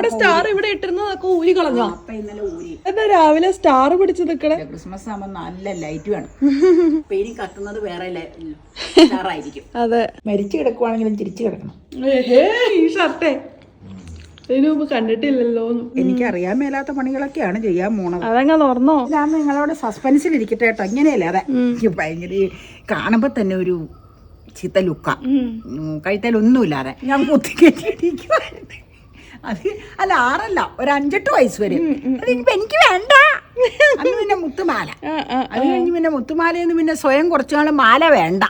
അവിടെ സ്റ്റാർ ഇവിടെ ഇട്ടിരുന്നതൊക്കെ ഊരി കളഞ്ഞോ? അപ്പൊ ഇന്നലെ ഊരി. എന്നാ രാവിലെ സ്റ്റാർ പിടിച്ച് നിക്കണേ? ക്രിസ്മസ് ആകുമ്പോ നല്ല ലൈറ്റ് വേണം. ഇനി കത്തുന്നത് വേറെ സ്റ്റാറായിരിക്കും അതെ. മരിച്ചു കിടക്കുവാണെങ്കിലും തിരിച്ചു കിടക്കണം. ഈ ഷർട്ടേ. ഇതിനു മുമ്പ് കണ്ടിട്ടില്ലല്ലോ എനിക്ക് അറിയാൻ മേലാത്ത പണികളൊക്കെയാണ് ചെയ്യാൻ പോണത്. അതങ്ങ് തുറന്നോ? ഞാൻ നിങ്ങളോട് സസ്പെൻസിൽ ഇരിക്കട്ടെ കേട്ടോ. ഇങ്ങനെയല്ലേ അതെ. എനിക്ക് ഭയങ്കര കാണുമ്പോ തന്നെ ഒരു ചീത്ത ലുക്ക. കഴുത്തലൊന്നുമില്ലാതെ. ഞാൻ കുത്തി കെട്ടിയിരിക്കുവായിരുന്നു അത് അല്ല ആറല്ല ഒരു അഞ്ചെട്ട് വയസ്സ് വരും. എനിക്ക് വേണ്ട. പിന്നെ മുത്തുമാല. അത് കഴിഞ്ഞ് പിന്നെ മുത്തുമാലയെന്ന് പിന്നെ സ്വയം കുറച്ചു നാൾ മാല വേണ്ട.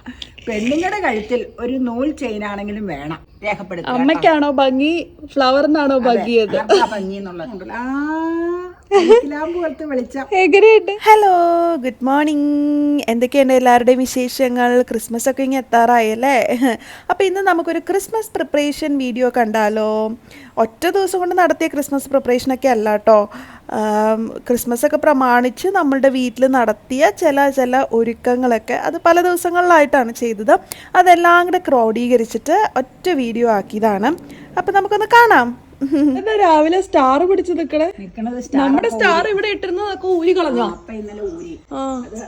പെണ്ണുങ്ങളുടെ കഴുത്തിൽ ഒരു നൂൽ ചെയിൻ ആണെങ്കിലും വേണം. രേഖപ്പെടുത്തി അമ്മയ്ക്കാണോ ഭംഗി? ഫ്ലവറിനാണോ ഭംഗിയത്? ഭംഗി എന്നുള്ളത് ആ ഹലോ ഗുഡ് മോർണിംഗ് എന്തൊക്കെയാണ് എല്ലാവരുടെയും വിശേഷങ്ങൾ? ക്രിസ്മസ് ഒക്കെ ഇങ്ങനെ എത്താറായല്ലേ അപ്പോൾ ഇന്ന് നമുക്കൊരു ക്രിസ്മസ് പ്രിപ്പറേഷൻ വീഡിയോ കണ്ടാലോ? ഒറ്റ ദിവസം കൊണ്ട് നടത്തിയ ക്രിസ്മസ് പ്രിപ്പറേഷനൊക്കെ അല്ല കേട്ടോ. ക്രിസ്മസ് ഒക്കെ പ്രമാണിച്ച് നമ്മളുടെ വീട്ടിൽ നടത്തിയ ചില ചില ഒരുക്കങ്ങളൊക്കെ അത് പല ദിവസങ്ങളിലായിട്ടാണ് ചെയ്തത്. അതെല്ലാം കൂടെ ക്രോഡീകരിച്ചിട്ട് ഒറ്റ വീഡിയോ ആക്കിയതാണ്. അപ്പോൾ നമുക്കൊന്ന് കാണാം. എന്താ രാവിലെ സ്റ്റാർ പിടിച്ച് നിക്കണേ? നമ്മുടെ സ്റ്റാർ ഇവിടെ ഇട്ടിരുന്നതൊക്കെ ഊരി കളഞ്ഞോ? അപ്പൊ ഇന്നലെ ഊരി. അത്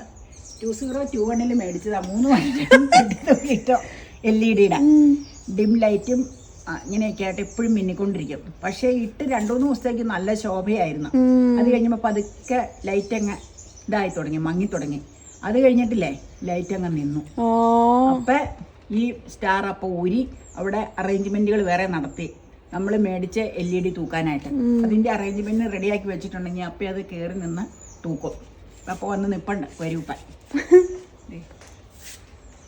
ടു സീറോ ടു വണ്ണിൽ മേടിച്ചതാ. മൂന്ന് മണിട്ടോ എൽ ഇ ഡിയുടെ ഡിം ലൈറ്റും ഇങ്ങനെയൊക്കെ ആയിട്ട് എപ്പോഴും മിന്നിക്കൊണ്ടിരിക്കും. പക്ഷേ ഇട്ട് രണ്ടു മൂന്ന് ദിവസത്തേക്ക് നല്ല ശോഭയായിരുന്നു. അത് കഴിഞ്ഞപ്പോൾ പതുക്കെ ലൈറ്റ് അങ്ങ് ഇതായി തുടങ്ങി മങ്ങി തുടങ്ങി. അത് കഴിഞ്ഞിട്ടില്ലേ ലൈറ്റ് അങ്ങ് നിന്നു. അപ്പൊ ഈ സ്റ്റാർ അപ്പൊ ഊരി അവിടെ അറേഞ്ച്മെന്റുകൾ വേറെ നടത്തി. നമ്മൾ മേടിച്ച എൽ ഇ ഡി തൂക്കാനായിട്ട്. അതിന്റെ അറേഞ്ച്മെന്റ് റെഡിയാക്കി വെച്ചിട്ടുണ്ടെങ്കിൽ അപ്പൊ അത് കയറി നിന്ന് തൂക്കും. അപ്പൊ വന്ന് നിപ്പണ്ട് വരൂപ്പൻ ദേ.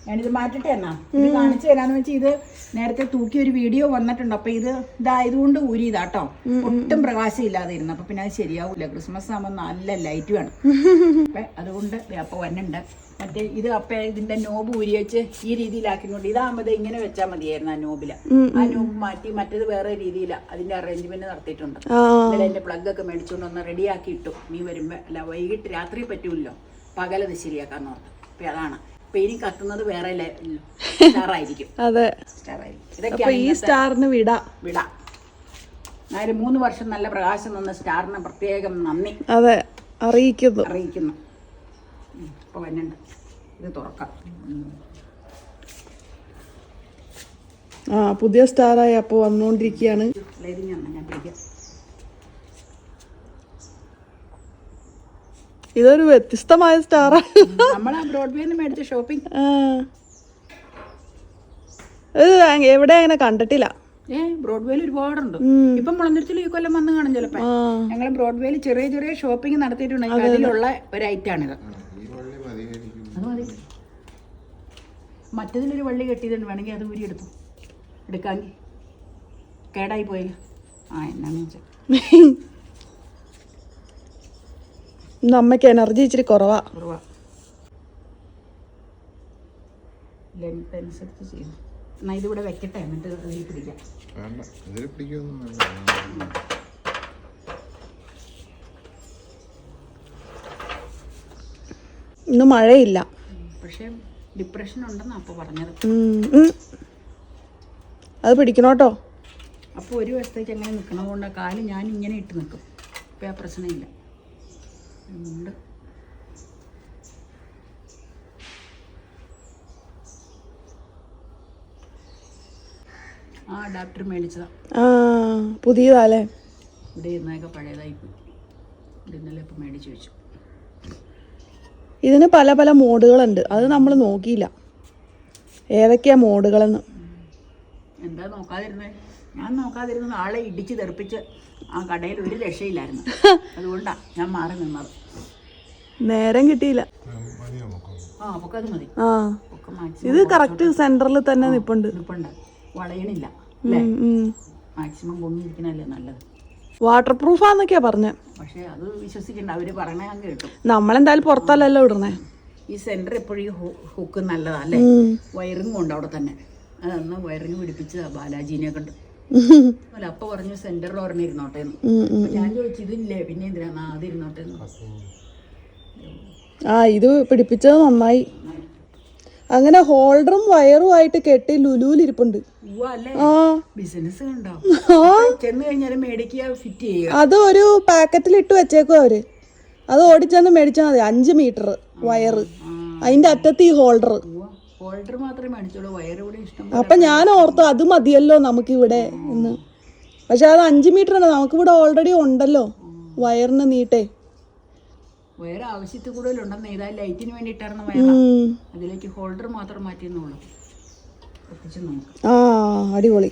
ഞാനിത് മാറ്റിട്ട് എന്നാ? ഇത് കാണിച്ചു തരാന്ന് വെച്ചാൽ ഇത് നേരത്തെ തൂക്കി ഒരു വീഡിയോ വന്നിട്ടുണ്ട്. അപ്പൊ ഇത് ഇതായതുകൊണ്ട് ഊരി ഇതാട്ടോ ഒട്ടും പ്രകാശം ഇല്ലാതെ ഇരുന്നു അപ്പൊ പിന്നെ അത് ശരിയാവൂല. ക്രിസ്മസ് ആകുമ്പോൾ നല്ല ലൈറ്റ് വേണം. അപ്പൊ അതുകൊണ്ട് അപ്പൊ വന്നുണ്ട്. മറ്റേ ഇത് അപ്പ ഇതിന്റെ നോബ് ഊരി വെച്ച് ഈ രീതിയിലാക്കിക്കൊണ്ട് ഇതാകുമ്പോൾ ഇങ്ങനെ വെച്ചാൽ മതിയായിരുന്നു ആ നോബിൽ. ആ നോബ് മാറ്റി മറ്റേത് വേറെ രീതിയിലാണ് അതിന്റെ അറേഞ്ച്മെന്റ് നടത്തിയിട്ടുണ്ട്. അതിന്റെ ഇന്നലെ എന്റെ പ്ലഗ് ഒക്കെ മേടിച്ചുകൊണ്ട് ഒന്ന് റെഡിയാക്കി ഇട്ടു. നീ വരുമ്പോ അല്ല വൈകിട്ട് രാത്രി പറ്റൂല്ലോ പകലത് ശരിയാക്കാൻ ഓർത്ത്. അപ്പൊ അതാണ്. അപ്പൊ ഇനി കത്തുന്നത് വേറെ സ്റ്റാറായിരിക്കും. അതെ. ഇതൊക്കെ ഈ സ്റ്റാറിന് വിടാ. വിട. അതായത് മൂന്ന് വർഷം നല്ല പ്രകാശം തന്ന സ്റ്റാറിന് പ്രത്യേകം നന്ദി. അതെ. അറിയിക്കുന്നു. അറിയിക്കുന്നു. ഇപ്പൊ വന്നുണ്ട് ഇത് തുറക്കാം. ആ പുതിയ സ്റ്റാറായി അപ്പൊ വന്നുകൊണ്ടിരിക്കുകയാണ് ഇതൊരു വ്യത്യസ്തമായ സ്റ്റാറാണ് മേടിച്ച ഷോപ്പിംഗ്. ഇത് എവിടെ അങ്ങനെ കണ്ടിട്ടില്ല. ഏ ബ്രോഡ്വേയിൽ ഒരുപാടുണ്ട്. ഇപ്പം മുളന്തിരിച്ചിൽ ഈ കൊല്ലം വന്ന് കാണും ചിലപ്പോ. ഞങ്ങൾ ഞങ്ങൾ ബ്രോഡ്വേയിൽ ചെറിയ ചെറിയ ഷോപ്പിംഗ് നടത്തിയിട്ടുണ്ടെങ്കിൽ അതിലുള്ള ഒരു ഐറ്റാണിത് അത് മതി. മറ്റതിലൊരു വള്ളി കെട്ടിയതുണ്ട്. വേണമെങ്കിൽ അത് ഊരി എടുത്തു. എടുക്കാമെങ്കിൽ കേടായി പോയി ആ എന്നാന്ന് വെച്ചാൽ ഇന്ന് അമ്മയ്ക്ക് എനർജി ഇച്ചിരി കുറവാ. കുറവാ. ലെങ്ത് അനുസരിച്ച് ചെയ്തു എന്നാൽ ഇതിവിടെ വെക്കട്ടെ. എന്നിട്ട് അതിൽ പിടിക്കാം. വേണ്ട. ഇതിൽ പിടിക്കൊന്നും വേണ്ട. ഇന്ന് മഴയില്ല. പക്ഷേ ഡിപ്രഷൻ ഉണ്ടെന്നാണ് അപ്പോൾ പറഞ്ഞത്. അത് പിടിക്കണോട്ടോ? അപ്പോൾ ഒരു വശത്തേക്ക് അങ്ങനെ നിൽക്കണതുകൊണ്ട് കാൽ ഞാൻ ഇങ്ങനെ ഇട്ട് നിൽക്കും ഇപ്പം ആ പ്രശ്നമില്ല. ഉണ്ട് ആ അഡാപ്റ്റർ മേടിച്ചതാ. ആ പുതിയതാല്ലേ ഇവിടെ ഇരുന്നൊക്കെ പഴയതായി പോയി. ഇന്നലെ ഇപ്പം മേടിച്ച് വെച്ചു. ഇതിന് പല പല മോഡുകളുണ്ട്. അത് നമ്മൾ നോക്കിയില്ല. ഏതൊക്കെയാ മോഡുകളെന്ന്. എന്താ നോക്കാതിരുന്നേ? ഞാൻ നോക്കാതിരുന്നത് ആളെ ഇടിച്ച് തെറിപ്പിച്ച് ആ കടയിൽ ഒരു രക്ഷയില്ലായിരുന്നു. അതുകൊണ്ടാണ് ഞാൻ മാറി നിന്നത്. നേരം കിട്ടിയില്ല. ആ അപ്പൊക്കെ മതി. ആ. ഇത് കറക്റ്റ് സെന്ററിൽ തന്നെ നിപ്പുണ്ട്. ഇരിപ്പുണ്ട് വളയണില്ല. മാക്സിമം പൊങ്ങിയിരിക്കണല്ലേ നല്ലത്? വാട്ടർ പ്രൂഫാന്നൊക്കെയാ പറഞ്ഞത് പക്ഷേ അത് വിശ്വസിക്കണ്ട അവർ പറയണേ അങ്ങ് കിട്ടും. നമ്മളെന്തായാലും പുറത്തല്ലല്ലോ ഇടണേ ഈ സെന്റർ എപ്പോഴും ഹുക്ക് നല്ലതാ വയറിംഗ് ഉണ്ട് അവിടെ തന്നെ. വയറിംഗ് പിടിപ്പിച്ചതാ ബാലാജീനെ കണ്ട്. അല്ല അപ്പൊ പറഞ്ഞു സെന്ററിൽ ഒരെണ്ണം ഇരുന്നോട്ടെ ഞാൻ ചോദിച്ചു ഇതില്ലേ? പിന്നെ എന്തിനാ? ഇരുന്നോട്ടെ ആ ഇത് പിടിപ്പിച്ചത് നന്നായി. അങ്ങനെ ഹോൾഡറും വയറും ആയിട്ട് കെട്ടി ലുലുവിലിരിപ്പുണ്ട്. അത് ഒരു പാക്കറ്റിൽ ഇട്ട് വെച്ചേക്കും അവർ. അത് ഓടിച്ചെന്ന് മേടിച്ചാൽ മതി. അഞ്ച് മീറ്റർ വയറ്. അതിന്റെ അറ്റത്ത് ഈ ഹോൾഡർ. അപ്പൊ ഞാൻ ഓർത്തു അത് മതിയല്ലോ നമുക്കിവിടെ എന്ന്. പക്ഷെ അത് അഞ്ച് മീറ്റർ ആണ് നമുക്കിവിടെ ഓൾറെഡി ഉണ്ടല്ലോ. വയറിന് നീട്ടേ. വയറ് ആവശ്യത്തിൽ കൂടുതലുണ്ടെന്ന് ഏതാ ലൈറ്റിന് വേണ്ടിയിട്ടായിരുന്നു വയറ അതിലേക്ക് ഹോൾഡർ മാത്രം മാറ്റിയെന്നുള്ളൂ. ആ അടിപൊളി.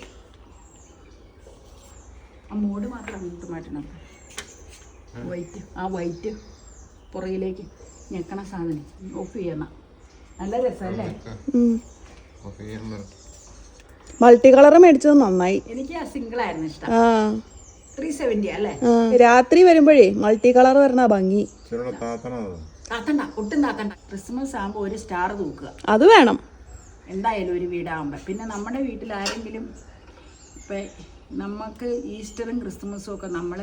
ആ മൂട് മാത്രം അങ്ങോട്ട് മാറ്റണം വൈറ്റ് ആ വൈറ്റ് പുറകിലേക്ക് ഞെക്കണ സാധനം. ഓഫ് ചെയ്യണം. നല്ല രസമല്ലേ? മൾട്ടി കളർ മേടിച്ചത് നന്നായി. എനിക്ക് ആ സിംഗിൾ ആയിരുന്നു ഇഷ്ടം. ആ. ത്രീ സെവന്റി അല്ലേ? രാത്രി വരുമ്പോഴേ മൾട്ടി കളർ വരണ ഭംഗി. ഇച്ചിരി താത്തണത് താത്തണ്ട ഒട്ടും താത്തണ്ട. ക്രിസ്മസ് ആകുമ്പോ ഒരു സ്റ്റാർ തൂക്കുക. അത് വേണം. എന്തായാലും ഒരു വീടാകുമ്പോ പിന്നെ നമ്മുടെ വീട്ടിൽ ആരെങ്കിലും ഇപ്പൊ നമുക്ക് ഈസ്റ്ററും ക്രിസ്മസും ഒക്കെ നമ്മൾ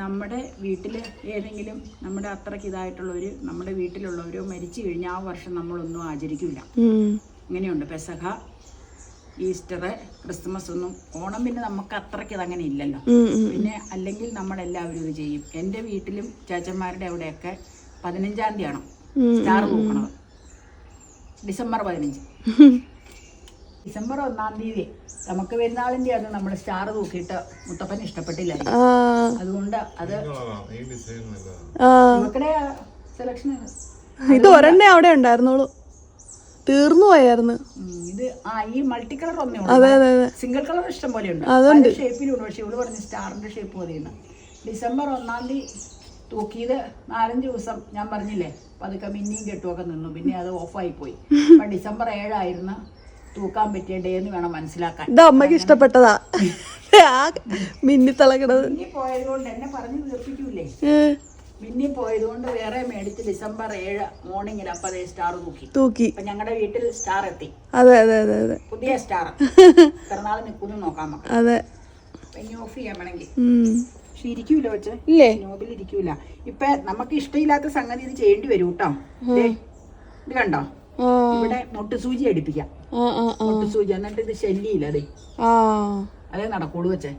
നമ്മുടെ വീട്ടിൽ ഏതെങ്കിലും നമ്മുടെ അത്രയ്ക്ക് ഇതായിട്ടുള്ളവർ നമ്മുടെ വീട്ടിലുള്ളവരോ മരിച്ചു കഴിഞ്ഞാൽ ആ വർഷം നമ്മളൊന്നും ആചരിക്കില്ല. ഇങ്ങനെയുണ്ട്. പെസഹ ഈസ്റ്റർ ക്രിസ്മസ് ഒന്നും ഓണം പിന്നെ നമുക്ക് അത്രയ്ക്ക് അതങ്ങനെ ഇല്ലല്ലോ. പിന്നെ അല്ലെങ്കിൽ നമ്മളെല്ലാവരും ഇത് ചെയ്യും. എന്റെ വീട്ടിലും ചാച്ചന്മാരുടെ അവിടെയൊക്കെ പതിനഞ്ചാം തീയതിയാണ് സ്റ്റാർ പൂക്കണത്. ഡിസംബർ പതിനഞ്ച്. ഡിസംബർ ഒന്നാം തീയതി നമുക്ക് പെരുന്നാളിന്റെ ആണ് നമ്മൾ സ്റ്റാർ തൂക്കിയിട്ട് മുത്തപ്പൻ ഇഷ്ടപ്പെട്ടില്ല അതുകൊണ്ട് അത് ഈ ഡിസൈൻ ആ. നമുക്കിടെ സെലക്ഷൻ ഇത് ഒരെണ്ണേ അവിടെ ഉണ്ടായിരുന്നുള്ളൂ. തീർന്നു പോയായിരുന്നു. ഇത് ആ ഈ മൾട്ടി കളർ ഒന്നേ അതെ അതെ അതെ. സിംഗിൾ കളർ ഇഷ്ടം പോലെ ഉണ്ട്. അതുണ്ട്. പല ഷേപ്പിലുണ്ട് പക്ഷെ ഇവിടെ പറഞ്ഞ സ്റ്റാറിന്റെ ഷേപ്പ് പോലെയാണ് ഡിസംബർ ഒന്നാം തീയതി തൂക്കിയത് നാലഞ്ച് ദിവസം ഞാൻ പറഞ്ഞില്ലേ പതുക്കെ മിന്നിയും കെട്ടുമൊക്കെ നിന്നു. പിന്നെ അത് ഓഫായി പോയി. അപ്പൊ ഡിസംബർ ഏഴായിരുന്നു തൂക്കാൻ പറ്റിയ ഡേ എന്ന് വേണം മനസ്സിലാക്കാൻ. ഇത് അമ്മയ്ക്ക് ഇഷ്ടപ്പെട്ടതാ. ആ മിന്നി തിളക്കണത് മിന്നി പോയത് കൊണ്ട് എന്നെ പറഞ്ഞു തീർപ്പിക്കൂലേ. മിന്നി പോയതുകൊണ്ട് വേറെ മേടിച്ച് ഡിസംബർ ഏഴ് മോർണിംഗിൽ അപ്പൊ അതേ സ്റ്റാർ തൂക്കി. തൂക്കി. അപ്പൊ ഞങ്ങളുടെ വീട്ടിൽ സ്റ്റാർ എത്തി. അതെ അതെ അതെ അതെ. പുതിയ സ്റ്റാർ. പിറന്നാൾ നാൾ നിൽക്കുന്നു നോക്കാൻ അതെ. ഇനി ഓഫ് ചെയ്യാൻ വേണമെങ്കിൽ. പക്ഷെ ഇരിക്കൂല വെച്ച് ഇല്ലേ? നോബിൽ ഇരിക്കൂല. ഇപ്പൊ നമുക്ക് ഇഷ്ടമില്ലാത്ത സംഗതി ഇത് ചെയ്യേണ്ടി വരും കേട്ടോ. ഇത് കണ്ടോ? ഇവിടെ മുട്ടുസൂചി അടിപ്പിക്കാം. മുട്ടുസൂചി. എന്നിട്ട് ഇത് ശല്യമില്ല അതെ അതേ നടക്കോളൂ വെച്ചേ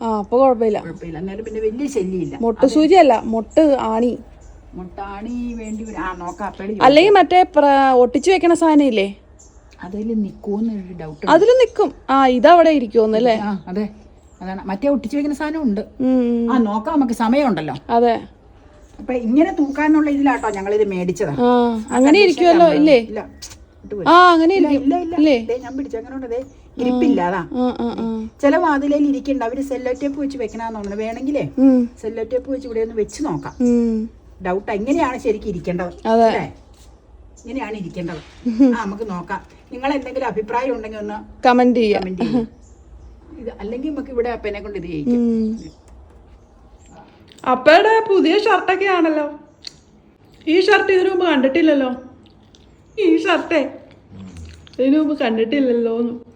ആ അപ്പൊ കുഴപ്പമില്ല. കുഴപ്പമില്ല. എന്നാലും പിന്നെ വലിയ ശല്യമില്ല. മുട്ട മുട്ട് ആണി. മുട്ടാണി വേണ്ടി വരും. ആ നോക്കാം. അപ്പഴേ അല്ലെങ്കിൽ മറ്റേ പ്ര- ഒട്ടിച്ചു വെക്കണ സാധനം ഇല്ലേ അതിൽ നിൽക്കുമെന്നൊരു ഡൗട്ട് അതിൽ നിക്കും. ആ ഇതവിടെ ഇരിക്കും ആ അതെ. അതാണ്. മറ്റേ ഒട്ടിച്ചു വെക്കുന്ന സാധനം ഉണ്ട്. ഉം, ആ നോക്കാം. നമുക്ക് സമയമുണ്ടല്ലോ. അതെ. അപ്പൊ ഇങ്ങനെ തൂക്കാനുള്ള ഇതിലാട്ടോ ഞങ്ങളിത് മേടിച്ചതാ. ആ അങ്ങനെ ഇരിക്കുമല്ലോ ഇല്ലേ? ഇല്ല. ഇട്ട് പോയി. ആ അങ്ങനെ ഇല്ല ഇല്ല ഇല്ല. ദേ, ഞാൻ പിടിച്ചു. അങ്ങനെ ദേ. ഇരിപ്പില്ല അതാ ആ ആ ആ ചില വാതിലയിൽ ഇരിക്കണ്ട. അവർ സെല്ലോ ടേപ്പ് വെച്ച് വെക്കണമെന്ന് തോന്നുന്നു വേണമെങ്കിലേ സെല്ലോ ടേപ്പ് വെച്ച് ഇവിടെ ഒന്ന് വെച്ച് നോക്കാം. ഡൗട്ട് എങ്ങനെയാണ് ശരിക്കും ഇരിക്കേണ്ടത്. അല്ലേ? ഇങ്ങനെയാണ് ഇരിക്കേണ്ടത്. ആ നമുക്ക് നോക്കാം. നിങ്ങൾ എന്തെങ്കിലും അഭിപ്രായം ഉണ്ടെങ്കിൽ ഒന്ന് കമന്റ് ചെയ്യാം. ഇത് അല്ലെങ്കിൽ നമുക്ക് ഇവിടെ അപ്പനെ കൊണ്ട് ഇത് ചെയ്യിക്കും. അപ്പയുടെ പുതിയ ഷർട്ടൊക്കെ ആണല്ലോ. ഈ ഷർട്ട് ഇതിനു മുമ്പ് കണ്ടിട്ടില്ലല്ലോ. ഈ ഷർട്ടേ ഇതിനു മുമ്പ് കണ്ടിട്ടില്ലല്ലോ ഇവിടെ ഉണ്ട് ഉം ഉണ്ട് ഉം.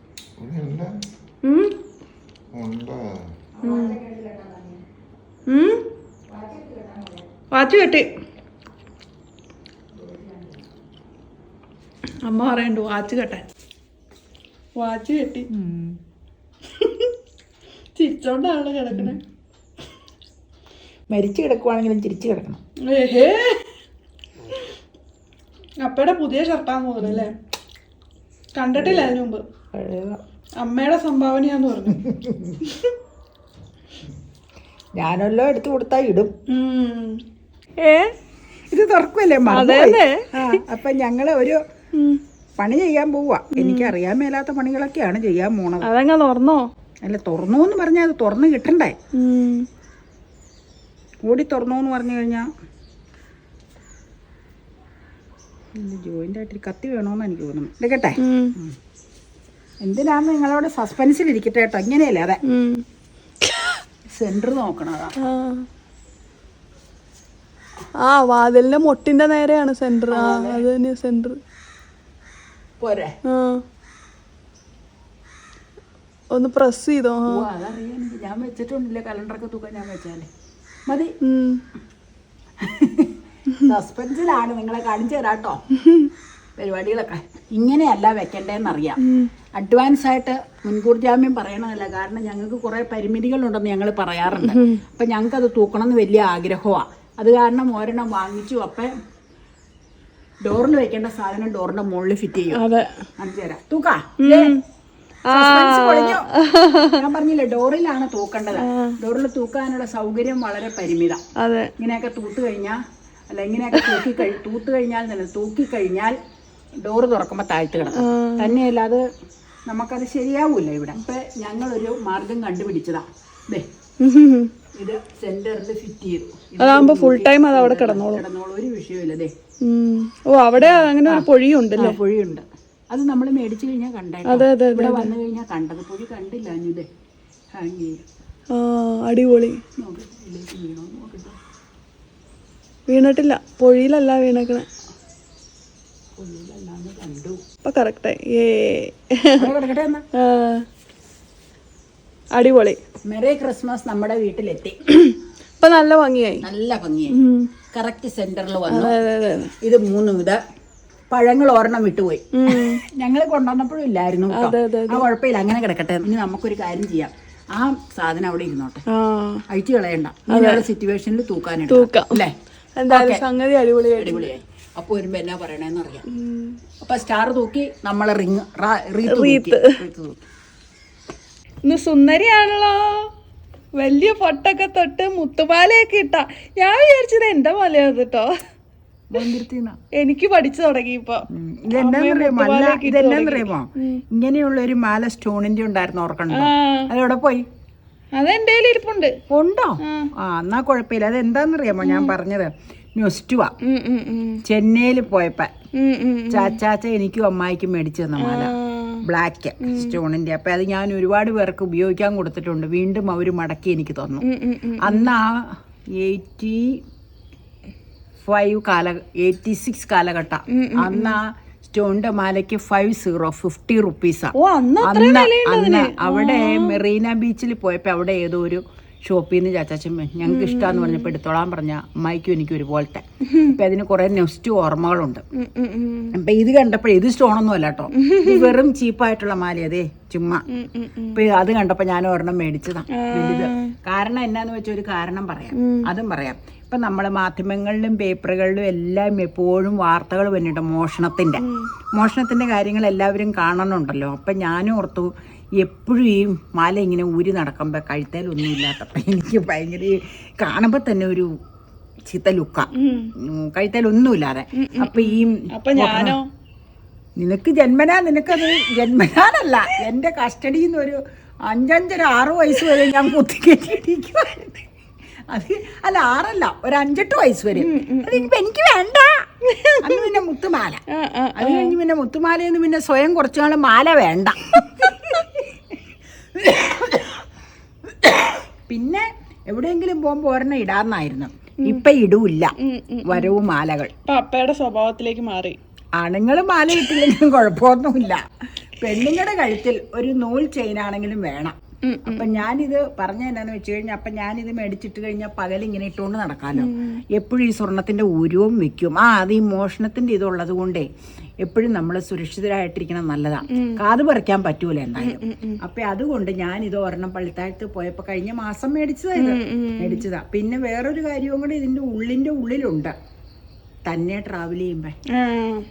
വാച്ച് കെട്ടി. അമ്മ പറയണ്ടു വാച്ച് കെട്ടാൻ. വാച്ച് കെട്ടി. ചിരിച്ചോണ്ടാണ് കിടക്കണേ. മരിച്ചു കിടക്കുവാണെങ്കിലും ചിരിച്ചു കിടക്കണം. ഏഹേ. അപ്പയുടെ പുതിയ ഷർട്ടാന്ന് തോന്നുന്നു അല്ലേ? കണ്ടിട്ടില്ല അതിനു മുമ്പ്. പഴയതാ. അമ്മയുടെ സംഭാവനയാന്ന് പറഞ്ഞു. ഞാനല്ലോ എടുത്തു കൊടുത്താ ഇടും. ഏ? ഇത് തുറക്കുമല്ലേ. അപ്പൊ ഞങ്ങൾ ഒരു പണി ചെയ്യാൻ പോവാ. എനിക്ക് അറിയാൻ മേലാത്ത പണികളൊക്കെയാണ് ചെയ്യാൻ പോണത്. അതങ്ങ് തുറന്നോ? അല്ല തുറന്നു എന്ന് പറഞ്ഞാൽ അത് തുറന്നു കിട്ടണ്ടേ? കൂടി ഓടി തുറന്നു എന്ന് പറഞ്ഞു കഴിഞ്ഞാൽ ജോയിന്റ് ആയിട്ട് കത്തി വേണമെന്ന് എനിക്ക് തോന്നുന്നു. എടുക്കട്ടെ. എന്തിനാന്ന് നിങ്ങളോട് സസ്പെൻസിൽ ഇരിക്കട്ടെ കേട്ടോ. ഇങ്ങനെയല്ലേ അതെ. സെന്റർ നോക്കണതാ ആ. വാതിലിന്റെ മുട്ടിന്റെ നേരെയാണ് സെന്റർ ആ അത്. തന്നെ സെന്റർ പോരെ. ആ. ഒന്ന് പ്രസ് ചെയ്തോ? ഞാൻ വെച്ചിട്ടുണ്ടല്ലേ കലണ്ടറൊക്കെ തൂക്കാൻ ഞാൻ വെച്ചാലേ. മതി. സസ്പെൻസിലാണ് നിങ്ങളെ കാണിച്ചു തരാം കേട്ടോ. പരിപാടികളൊക്കെ. ഇങ്ങനെയല്ല വെക്കണ്ടേന്നറിയാം. അഡ്വാൻസ് ആയിട്ട് മുൻകൂർ ജാമ്യം പറയണമല്ല കാരണം ഞങ്ങൾക്ക് കുറേ പരിമിതികളുണ്ടെന്ന് ഞങ്ങൾ പറയാറുണ്ട്. അപ്പം ഞങ്ങൾക്ക് അത് തൂക്കണം എന്ന് വലിയ ആഗ്രഹമാണ് അത് കാരണം ഒരെണ്ണം വാങ്ങിച്ചു അപ്പം ഡോറിൽ വെക്കേണ്ട സാധനം ഡോറിന്റെ മുകളിൽ ഫിറ്റ് ചെയ്യും. അതെ. കാണിച്ചു തരാം. തൂക്കാ. ഞാൻ പറഞ്ഞില്ലേ ഡോറിലാണ് തൂക്കേണ്ടത്. ഡോറിൽ തൂക്കാനുള്ള സൗകര്യം വളരെ പരിമിത. ഇങ്ങനെയൊക്കെ തൂത്ത് കഴിഞ്ഞാൽ അല്ല ഇങ്ങനെയൊക്കെ തൂക്കി കഴി തൂത്ത് കഴിഞ്ഞാൽ തന്നെ തൂക്കി കഴിഞ്ഞാൽ ഡോറ് തുറക്കുമ്പോൾ താഴ്ത്തി കിടക്കും. തന്നെയല്ല അത് നമുക്കത് ശരിയാവൂല ഇവിടെ. ഇപ്പൊ ഞങ്ങളൊരു മാർഗം കണ്ടുപിടിച്ചതാ. ദേ ഇത് സെന്ററിൽ ഫിറ്റ് ചെയ്തു. അതാകുമ്പോ ഫുൾ ടൈം അത് അവിടെ കിടന്നോളും. കിടന്നോളൂ. ഒരു വിഷയമില്ല ദേ. ഓ അവിടെ അങ്ങനെ ഒരു പൊഴിയുണ്ട് പൊഴിയുണ്ട്. അത് നമ്മൾ മേടിച്ചു കഴിഞ്ഞാൽ കണ്ടായിട്ട് ഇവിടെ വന്നു കഴിഞ്ഞാൽ കണ്ടത്. പൊഴി കണ്ടില്ല അഞ്ഞുതേ ഹാങ് ചെയ്യും അടിപൊളി. വീണിട്ടില്ല. പൊഴിയിലല്ല വീണേക്കണേ. ഇപ്പൊ കറക്റ്റായി ഏ. അടിപൊളി. മെറി ക്രിസ്മസ് നമ്മുടെ വീട്ടിലെത്തി. ഇപ്പൊ നല്ല ഭംഗിയായി. നല്ല ഭംഗിയായി. കറക്റ്റ് സെന്ററിൽ വന്നു. ഇത് മൂന്നും ഇത് പഴങ്ങൾ ഒരെണ്ണം വിട്ടുപോയി. ഞങ്ങൾ കൊണ്ടുവന്നപ്പോഴും ഇല്ലായിരുന്നു ആ കുഴപ്പമില്ല അങ്ങനെ കിടക്കട്ടെ. ഇനി നമുക്കൊരു കാര്യം ചെയ്യാം. ആ സാധനം അവിടെ ഇരുന്നോട്ടെ. അഴിച്ചു കളയണ്ട. സിറ്റുവേഷനിൽ തൂക്കാനായിട്ട് തൂക്കാം. അല്ലേ? എന്തായാലും സംഗതി അടിപൊളിയായി അടിപൊളിയായി. അപ്പൊ വരുമ്പോ എന്നാ പറയണേന്ന് അറിയാം. അപ്പോൾ അപ്പൊ സ്റ്റാർ തൂക്കി നമ്മളെ റിങ് റീത്ത്. ഇന്ന് സുന്ദരിയാണല്ലോ. വലിയ പൊട്ടൊക്കെ തൊട്ട് മുത്തുമാലയൊക്കെ ഇട്ട. ഞാൻ വിചാരിച്ചത് എന്റെ മലയത് കേട്ടോ എനിക്ക് പഠിച്ചു തുടങ്ങി ഇപ്പൊ. ഇതെന്നാന്നറിയാമോ ഇങ്ങനെയുള്ള ഒരു മാല സ്റ്റോണിന്റെ ഉണ്ടായിരുന്നു ഓർക്കണ്ടോ? അതെവിടെ പോയി? അതെന്റെ ഇരിപ്പുണ്ട് ഉണ്ടോ? ആ. എന്നാ കുഴപ്പമില്ല. അത് എന്താന്നറിയാമോ ഞാൻ പറഞ്ഞത്? ഉം. ചെന്നൈയിൽ പോയപ്പോ. ചാച്ചാച്ച എനിക്കും അമ്മായിക്കും മേടിച്ചു തന്ന മാല. ബ്ലാക്ക് സ്റ്റോണിന്റെ. അപ്പൊ അത് ഞാൻ ഒരുപാട് പേർക്ക് ഉപയോഗിക്കാൻ കൊടുത്തിട്ടുണ്ട്. വീണ്ടും അവർ മടക്കി എനിക്ക് തന്നു. അന്ന് ആ എയ്റ്റി ഫൈവ് കാല എയ്റ്റി സിക്സ് കാലഘട്ടം അന്ന് ആ സ്റ്റോണിന്റെ മാലയ്ക്ക് ഫൈവ് സീറോ ഫിഫ്റ്റി റുപ്പീസാ. ഓ അന്ന് അന്ന് അന്ന് അവിടെ മെറീന ബീച്ചിൽ പോയപ്പോ അവിടെ ഏതോ ഒരു ഷോപ്പിൽ നിന്ന് ചാച്ചാച്ചൻ ഞങ്ങൾക്ക് ഇഷ്ടമാന്ന് പറഞ്ഞപ്പോൾ എടുത്തോളാൻ പറഞ്ഞ അമ്മായിക്കും എനിക്ക് ഒരുപോലത്തെ. അപ്പൊ അതിന് കുറെ നെസ്റ്റ് ഓർമ്മകളുണ്ട്. അപ്പൊ ഇത് കണ്ടപ്പോൾ ഇത് സ്റ്റോണൊന്നും അല്ല കേട്ടോ വെറും ചീപ്പായിട്ടുള്ള മാല അതെ ചുമ്മാ. അപ്പൊ അത് കണ്ടപ്പോ ഞാൻ ഒരെണ്ണം മേടിച്ചതാണ് കാരണം എന്നാന്ന് വെച്ചാൽ ഒരു കാരണം പറയാം. അതും പറയാം. ഇപ്പൊ നമ്മൾ മാധ്യമങ്ങളിലും പേപ്പറുകളിലും എല്ലാം എപ്പോഴും വാർത്തകൾ വന്നിട്ട് മോഷണത്തിന്റെ. മോഷണത്തിന്റെ കാര്യങ്ങൾ എല്ലാവരും കാണണമുണ്ടല്ലോ അപ്പം ഞാനും ഓർത്തു എപ്പോഴും ഈ മാല ഇങ്ങനെ ഊരി നടക്കുമ്പോൾ കഴുത്തേലൊന്നും ഇല്ലാത്തപ്പോൾ എനിക്ക് ഭയങ്കര കാണുമ്പോൾ തന്നെ ഒരു ചീത്ത ലുക്ക. കഴുത്തേലൊന്നുമില്ലാതെ അപ്പം ഈ അപ്പൊ ഞാനോ? നിനക്ക് ജന്മനാ നിനക്കത് ജന്മനാനല്ല എന്റെ കസ്റ്റഡിയിൽ നിന്ന് ഒരു അഞ്ചഞ്ചര ആറ് വയസ്സ് വരെ ഞാൻ കുത്തിക്കെട്ടിയിരിക്കുവായിരുന്നു അത് അല്ല ആറല്ല ഒരു അഞ്ചെട്ട് വയസ്സ് വരെ. അത് എനിക്ക് വേണ്ട. അന്ന് പിന്നെ മുത്തുമാല. അത് കഴിഞ്ഞ് പിന്നെ മുത്തുമാലയെന്ന് പിന്നെ സ്വയം കുറച്ചു നാൾ മാല വേണ്ട. പിന്നെ എവിടെയെങ്കിലും പോകുമ്പോൾ ഒരെണ്ണം ഇടാന്നായിരുന്നു ഇപ്പൊ ഇടൂല്ല. വരവ്. മാലകൾ. അപ്പയുടെ സ്വഭാവത്തിലേക്ക് മാറി. ആണുങ്ങൾ മാല ഇട്ടില്ലെങ്കിലും കുഴപ്പമൊന്നുമില്ല. പെണ്ണുങ്ങളുടെ കഴുത്തിൽ ഒരു നൂൽ ചെയിൻ ആണെങ്കിലും വേണം. അപ്പൊ ഞാനിത് പറഞ്ഞ എന്നാന്ന് വെച്ച് കഴിഞ്ഞാൽ അപ്പൊ ഞാനിത് മേടിച്ചിട്ട് കഴിഞ്ഞാൽ പകൽ ഇങ്ങനെ ഇട്ടുകൊണ്ട് നടക്കാമല്ലോ എപ്പോഴും ഈ സ്വർണത്തിന്റെ ഉരുവും വെക്കും. ആ അത് ഈ മോഷണത്തിന്റെ ഇതുള്ളത് കൊണ്ടേ എപ്പോഴും നമ്മൾ സുരക്ഷിതരായിട്ടിരിക്കണം നല്ലതാണ് കാത് പറിക്കാൻ പറ്റൂല എന്തായാലും. അപ്പൊ അതുകൊണ്ട് ഞാൻ ഇത് ഒരെണ്ണം പള്ളിത്താഴത്ത് പോയപ്പോ കഴിഞ്ഞ മാസം മേടിച്ചതാ ഇത്. മേടിച്ചതാ. പിന്നെ വേറൊരു കാര്യവും കൂടി ഇതിന്റെ ഉള്ളിന്റെ ഉള്ളിലുണ്ട്. തന്നെ ട്രാവൽ ചെയ്യുമ്പോ. ആ.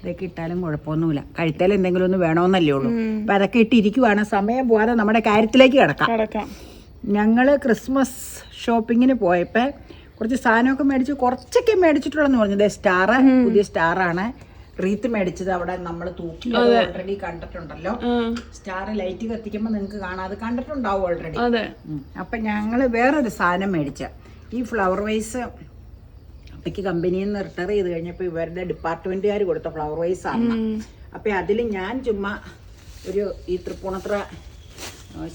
ഇതൊക്കെ ഇട്ടാലും കുഴപ്പമൊന്നുമില്ല. കഴുത്തേൽ എന്തെങ്കിലും ഒന്ന് വേണമെന്നല്ലേ ഉള്ളൂ. അപ്പൊ അതൊക്കെ ഇട്ടിരിക്കുവാണ്. സമയം പോവാതെ നമ്മുടെ കാര്യത്തിലേക്ക് കിടക്കാം. ഞങ്ങൾ ക്രിസ്മസ് ഷോപ്പിങ്ങിന് പോയപ്പോൾ കുറച്ച് സാധനമൊക്കെ മേടിച്ചു. കുറച്ചൊക്കെ മേടിച്ചിട്ടുള്ളെന്ന് പറഞ്ഞത് സ്റ്റാർ പുതിയ സ്റ്റാറാണ്. റീത്ത് മേടിച്ചത് അവിടെ നമ്മൾ തൂക്കി ഓൾറെഡി കണ്ടിട്ടുണ്ടല്ലോ. സ്റ്റാർ ലൈറ്റ് കത്തിക്കുമ്പോൾ നിങ്ങൾക്ക് കാണാതെ കണ്ടിട്ടുണ്ടാവും ഓൾറെഡി അപ്പൊ ഞങ്ങൾ ഞങ്ങൾ വേറൊരു സാധനം മേടിച്ച. ഈ ഫ്ലവർ വൈസ് അപ്പയ്ക്ക് കമ്പനിയിൽ നിന്ന് റിട്ടയർ ചെയ്ത് കഴിഞ്ഞപ്പോൾ ഇവരുടെ ഡിപ്പാർട്ട്മെന്റുകാർ കൊടുത്ത ഫ്ലവർ വൈസ് ആണ്. അപ്പം അതിൽ ഞാൻ ചുമ്മാ ഒരു ഈ തൃപ്പൂണത്ര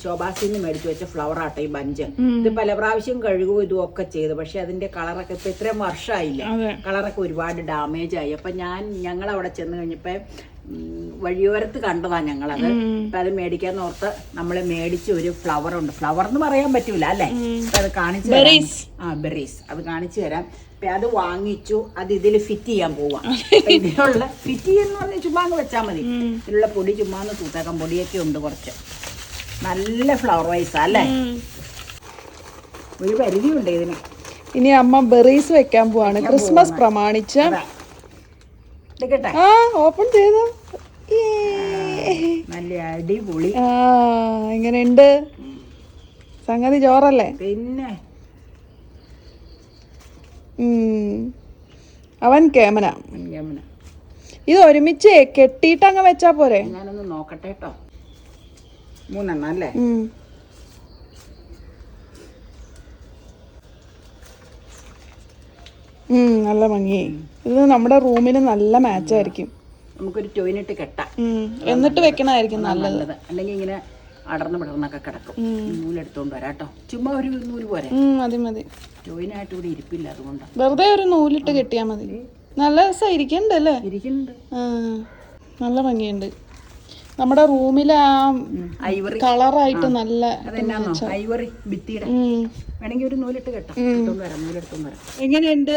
ശോഭാസിൽ നിന്ന് മേടിച്ചു വെച്ച ഫ്ലവർ ആട്ടെ ഈ ബഞ്ച്. ഇത് പല പ്രാവശ്യം കഴുകും ഇതും ഒക്കെ ചെയ്തു. പക്ഷെ അതിന്റെ കളറൊക്കെ ഇപ്പൊ ഇത്രയും വർഷമായില്ല. കളറൊക്കെ ഒരുപാട് ഡാമേജ് ആയി. അപ്പൊ ഞാൻ ഞങ്ങൾ അവിടെ ചെന്ന് കഴിഞ്ഞപ്പോ വഴിയോരത്ത് കണ്ടതാ ഞങ്ങളത്. അപ്പൊ അത് മേടിക്കാന്ന് ഓർത്ത് നമ്മൾ മേടിച്ച ഒരു ഫ്ലവർ ഉണ്ട്. ഫ്ലവർ എന്ന് പറയാൻ പറ്റൂല അല്ലേ? അത് കാണിച്ചു. ആ ബെറീസ് അത് കാണിച്ചു തരാം. അത് വാങ്ങിച്ചു അത് ഇതിൽ ഫിറ്റ് ചെയ്യാൻ പോവാ. ഇതിനുള്ള ഫിറ്റ് ചെയ്യുന്ന പറഞ്ഞാൽ ചുമ്മാ വെച്ചാൽ മതി. ഇതിലുള്ള പൊടി ചുമ്മാ തൂത്താക്കാൻ തൂത്തേക്കാം. പൊടിയൊക്കെ ഉണ്ട് കുറച്ച്. നല്ല ഫ്ലവർ വൈസ് അല്ലേ? ഒരു പരിധിയുണ്ട് ഇതിന്. ഇനി അമ്മ ബെറീസ് വെക്കാൻ പോവാണ്. ക്രിസ്മസ് പ്രമാണിച്ച് ആ ഓപ്പൺ ചെയ്തു. നല്ല അടിപൊളി. ആ എങ്ങനെയുണ്ട് സംഗതി ചോറല്ലേ? പിന്നെ. അവൻ കേമന. കേമന. ഇത് ഒരുമിച്ച് കെട്ടിയിട്ട് അങ്ങ് വെച്ചാ പോരെ? ഞാനൊന്ന് നോക്കട്ടെ കേട്ടോ മൂന്നെണ്ണം അല്ലേ? നല്ല ഭംഗി. ഇത് നമ്മുടെ റൂമിന് നല്ല മാച്ച് ആയിരിക്കും നമുക്കൊരു ടോയ്നിട്ട് കെട്ടാം. എന്നിട്ട് വെക്കണായിരിക്കും നല്ലത്. നല്ലത്. അല്ലെങ്കിൽ ഇങ്ങനെ അടർന്ന് പടർന്നൊക്കെ കിടക്കും. നൂലെടുത്തോണ്ട് വരാട്ടോ ചുമ്മാ ഒരു നൂൽ പോരെ. ജോയിനായിട്ട് മതി മതി. ടോയിനായിട്ട് ഇവിടെ ഇരിപ്പില്ല അതുകൊണ്ട്. വെറുതെ ഒരു നൂലിട്ട് കെട്ടിയാ മതി. നല്ല ഇരിക്കണ്ടല്ലേ ഇരിക്കുന്നുണ്ട് നല്ല ഭംഗിയുണ്ട്. നമ്മുടെ റൂമിലെ ആ ഐവറി. കളറായിട്ട് നല്ല ഐവറി ഭിത്തിയുടെ. വേണമെങ്കിൽ ഒരു നൂലിട്ട് കെട്ടാം. വരാം നൂലെടുത്തോണ്ട് വരാം. എങ്ങനെയുണ്ട്?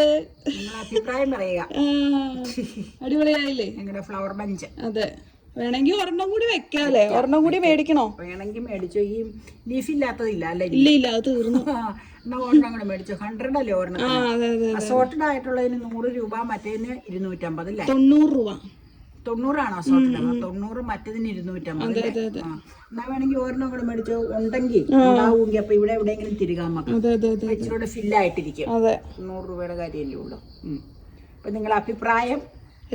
അഭിപ്രായം പറയുക. അടിപൊളിയായില്ലേ? എങ്ങനെ ഫ്ലവർ ബഞ്ച്. അതെ. വേണമെങ്കിൽ ഒരെണ്ണം കൂടി വെക്കാല്ലേ? ഒരെണ്ണം കൂടി മേടിക്കണോ? വേണമെങ്കിൽ മേടിച്ചോ. ഈ ലീഫ് ഇല്ലാത്തതില്ല അല്ലേ? ഇല്ല ഇല്ല അത് തീർന്നു. ആ, എന്നാ ഒരെണ്ണം കൂടെ മേടിച്ചോ. ഹൺഡ്രഡ് അല്ലേ ഒരെണ്ണം അസോർട്ടഡ് ആയിട്ടുള്ളതിന് നൂറ് രൂപ മറ്റേതിന് ഇരുന്നൂറ്റമ്പത് അല്ലേ? തൊണ്ണൂറ് രൂപ. തൊണ്ണൂറാണോ അസോർട്ടഡ് തൊണ്ണൂറ് മറ്റേതിന് ഇരുന്നൂറ്റമ്പത്. എന്നാ വേണമെങ്കിൽ ഒരെണ്ണം കൂടെ മേടിച്ചോ. ഉണ്ടെങ്കിൽ ഉണ്ടാവുമെങ്കിൽ അപ്പൊ ഇവിടെ എവിടെയെങ്കിലും തിരികാൻ നമുക്ക്. അതെ അതെ അതെ ഇച്ചിരി ഫില്ലായിട്ടിരിക്കും നൂറ് രൂപയുടെ കാര്യമല്ലേ ഉള്ളൂ. അപ്പൊ നിങ്ങളുടെ അഭിപ്രായം?